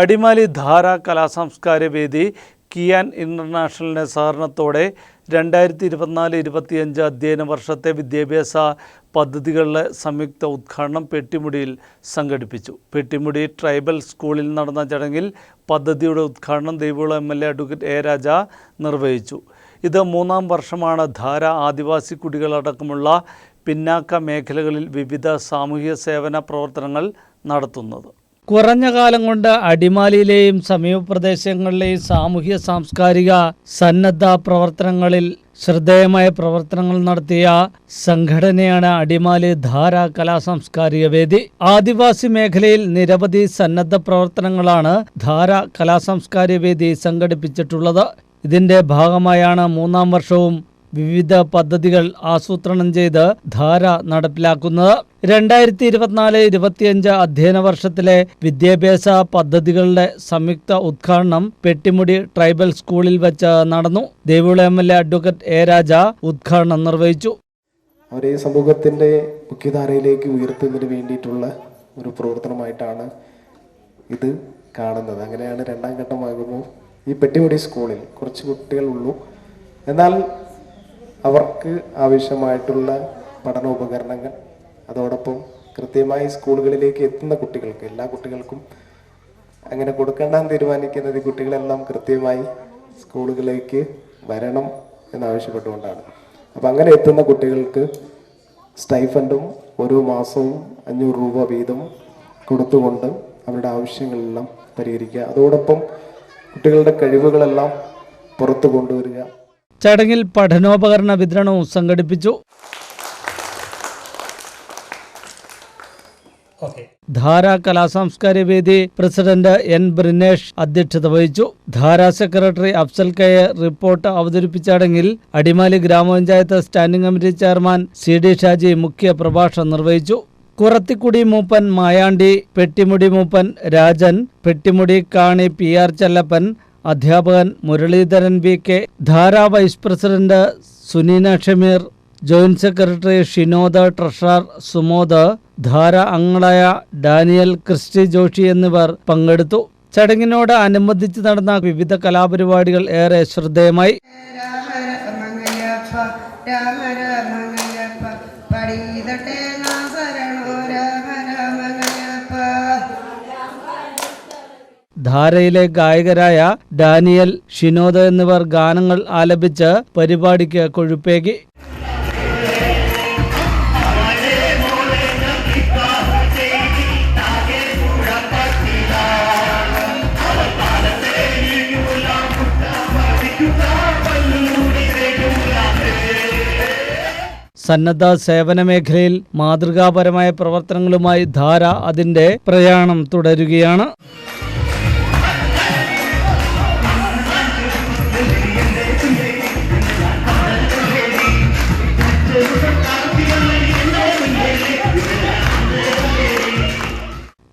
അടിമാലി ധാര കലാസാംസ്കാര വേദി കിയാൻ ഇന്റർനാഷണലിന്റെ സഹകരണത്തോടെ രണ്ടായിരത്തി ഇരുപത്തിനാല് ഇരുപത്തിയഞ്ച് അധ്യയന വർഷത്തെ വിദ്യാഭ്യാസ പദ്ധതികളുടെ സംയുക്ത ഉദ്ഘാടനം പെട്ടിമുടിയിൽ സംഘടിപ്പിച്ചു. പെട്ടിമുടി ട്രൈബൽ സ്കൂളിൽ നടന്ന ചടങ്ങിൽ പദ്ധതിയുടെ ഉദ്ഘാടനം Devikulam M L A advocate A Raja നിർവഹിച്ചു. ഇത് മൂന്നാം വർഷമാണ് ധാര ആദിവാസി കുടികളടക്കമുള്ള പിന്നാക്ക മേഖലകളിൽ വിവിധ സാമൂഹ്യ സേവന പ്രവർത്തനങ്ങൾ നടത്തുന്നത്. കുറഞ്ഞ കാലം കൊണ്ട് അടിമാലിയിലെയും സമീപ പ്രദേശങ്ങളിലെയും സാമൂഹ്യ സാംസ്കാരിക സന്നദ്ധ പ്രവർത്തനങ്ങളിൽ ശ്രദ്ധേയമായ പ്രവർത്തനങ്ങൾ നടത്തിയ സംഘടനയാണ് അടിമാലി ധാര കലാ സാംസ്കാരിക വേദി. ആദിവാസി മേഖലയിൽ നിരവധി സന്നദ്ധ പ്രവർത്തനങ്ങളാണ് ധാര കലാ സാംസ്കാരിക വേദി സംഘടിപ്പിച്ചിട്ടുള്ളത്. ഇതിന്റെ ഭാഗമായാണ് മൂന്നാം വർഷവും വിവിധ പദ്ധതികൾ ആസൂത്രണം ചെയ്ത് ധാര നടപ്പിലാക്കുന്നത്. രണ്ടായിരത്തി ഇരുപത്തിനാല് ഇരുപത്തിയഞ്ച് അധ്യയന വർഷത്തിലെ വിദ്യാഭ്യാസ പദ്ധതികളുടെ സംയുക്ത ഉദ്ഘാടനം പെട്ടിമുടി ട്രൈബൽ സ്കൂളിൽ വെച്ച് നടന്നു. Devikulam M L A advocate A Raja ഉദ്ഘാടനം നിർവഹിച്ചു. അവരെ സമൂഹത്തിന്റെ മുഖ്യധാരയിലേക്ക് ഉയർത്തുന്നതിന് വേണ്ടിയിട്ടുള്ള ഒരു പ്രവർത്തനമായിട്ടാണ് ഇത് കാണുന്നത്. അങ്ങനെയാണ് രണ്ടാം ഘട്ടമാകുമ്പോൾ ഈ പെട്ടിമുടി സ്കൂളിൽ കുറച്ച് കുട്ടികളുള്ളൂ എന്നാൽ അവർക്ക് ആവശ്യമായിട്ടുള്ള പഠനോപകരണങ്ങൾ അതോടൊപ്പം കൃത്യമായി സ്കൂളുകളിലേക്ക് എത്തുന്ന കുട്ടികൾക്ക് എല്ലാ കുട്ടികൾക്കും അങ്ങനെ കൊടുക്കേണ്ടെന്ന് തീരുമാനിക്കുന്നത് കുട്ടികളെല്ലാം കൃത്യമായി സ്കൂളുകളിലേക്ക് വരണം എന്നാവശ്യപ്പെട്ടുകൊണ്ടാണ്. അപ്പം അങ്ങനെ എത്തുന്ന കുട്ടികൾക്ക് സ്റ്റൈഫൻഡും ഓരോ മാസവും അഞ്ഞൂറ് രൂപ വീതം കൊടുത്തുകൊണ്ട് അവരുടെ ആവശ്യങ്ങളെല്ലാം പരിഹരിക്കുക. അതോടൊപ്പം കുട്ടികളുടെ കഴിവുകളെല്ലാം പുറത്തു കൊണ്ടുവരിക. ചടങ്ങിൽ പഠനോപകരണ വിതരണവും സംഘടിപ്പിച്ചു. ധാര കലാസാംസ്കാരിക വേദി പ്രസിഡന്റ് എൻ ബ്രിനേഷ് അധ്യക്ഷത വഹിച്ചു. ധാര സെക്രട്ടറി അഫ്സൽ കയെ റിപ്പോർട്ട് അവതരിപ്പിച്ച ചടങ്ങിൽ Adimali grama panchayat standing committee chairman C D Shaji മുഖ്യ പ്രഭാഷണം നിർവഹിച്ചു. കുറത്തിക്കുടി മൂപ്പൻ മായാണ്ടി പെട്ടിമുടി മൂപ്പൻ രാജൻ പെട്ടിമുടി കാണി പി ആർ ചെല്ലപ്പൻ അധ്യാപകൻ Muraleedharan V K Dhara vice president Suneena Shameer joint secretary Shinod treasurer Sumod Dhara അംഗങ്ങളായ ഡാനിയൽ ക്രിസ്റ്റി ജോഷി എന്നിവർ പങ്കെടുത്തു. ചടങ്ങിനോട് അനുബന്ധിച്ച് നടന്ന വിവിധ കലാപരിപാടികൾ ഏറെ ശ്രദ്ധേയമായി. ധാരയിലെ ഗായകരായ ഡാനിയൽ ഷിനോദ എന്നിവർ ഗാനങ്ങൾ ആലപിച്ച് പരിപാടിക്ക് കൊഴുപ്പേകി. സന്നദ്ധ സേവന മേഖലയിൽ മാതൃകാപരമായ പ്രവർത്തനങ്ങളുമായി ധാര അതിന്റെ പ്രയാണം തുടരുകയാണ്.